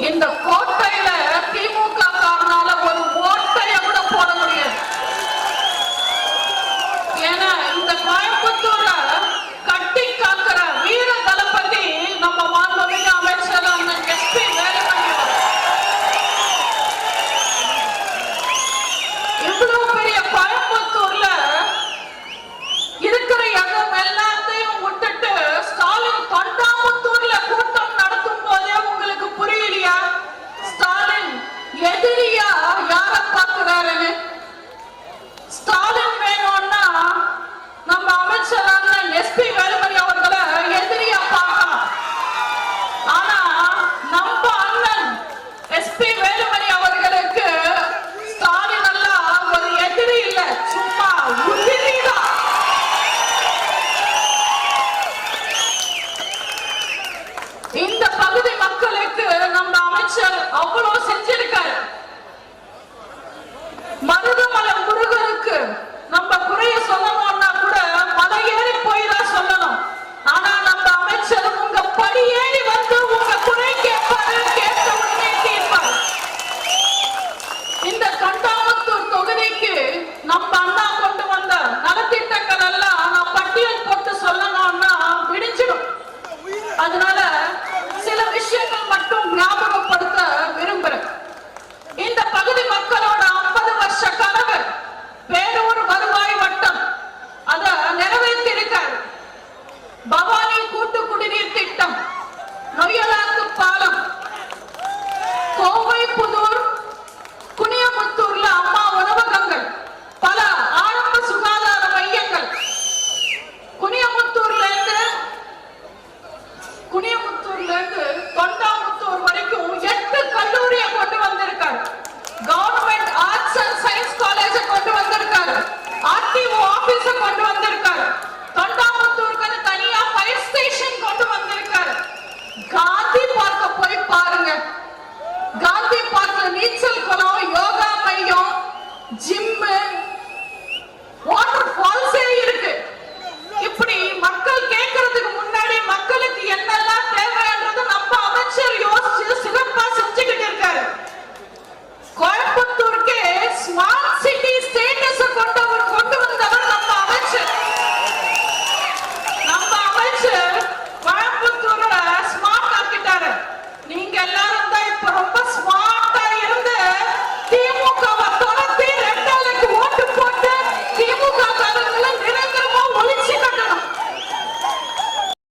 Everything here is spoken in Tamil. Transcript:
இந்த கோட்டையில திமுக காரனால ஒரு ஓட்டைய கூட போட முடியாது. ஏன்னா இந்த கோயம்புத்தூர கட்டி காக்கிற வீர தளபதி நம்ம மாண்புமிகு அமைச்சர் அந்த எஸ்பி வேலை இவ்வளவு பெரிய கோயம்புத்தூர் அமைச்சர் அவ்வளவு செஞ்சிருக்காரு. மருதமலை முருகனுக்கு நம்ம குறைய சொல்லணும்னா கூட மலை ஏறி போய் சொல்லணும். ஆனா நம்ம அமைச்சர் உங்க படி ஏறி வந்து உங்க குறை கேட்பாரு. இந்த கண்டாமத்தூர் தொகுதிக்கு நம்ம அண்ணா கொண்டு வந்த நலத்திட்டங்கள் எல்லாம் நான் பட்டியல் போட்டு சொல்லணும்னா விடிஞ்சிடும். அதனால சில விஷயங்கள் மட்டும் ஞாபகம் பகுதி மக்களோட